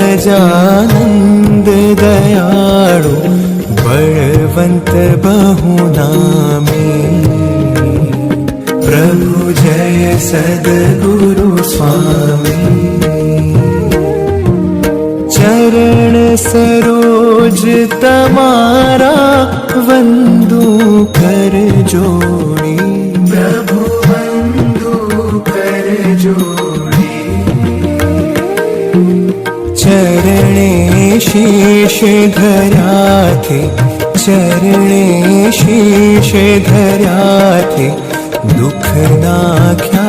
सहजानन्द दयाळु बळवन्त बहुनामी। प्रभु जय सद्गुरु स्वामी। चरण सरोज तमारा वंदू कर जोड़ी। शिषे धरात् शरणे शिषे धरात् दुखदाख्या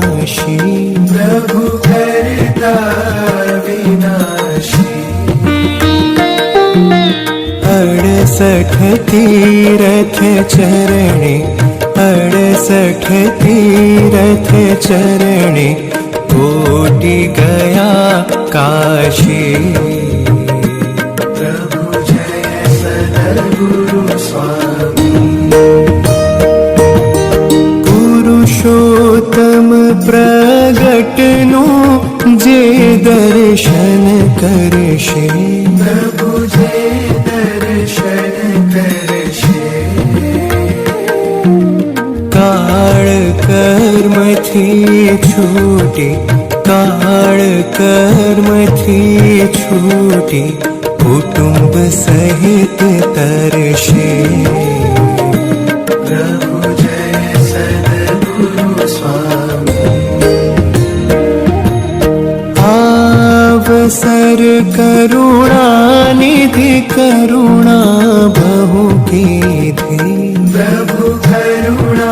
तीरथ चरणे अड़सठ तीरथ चरणे कोटि गया काशी। प्रभु जय सद्गुरु स्वामी। पुरुषोत्तम प्रगटनु जे दर्शन करशे कर्मथी छूटी काळ कर्मथी छूटी कुटुंब सहित तरशे प्रभु जय सद्गुरु स्वामी। अवसर करुणा निधि करुणा बहु कीधी प्रभु करुणा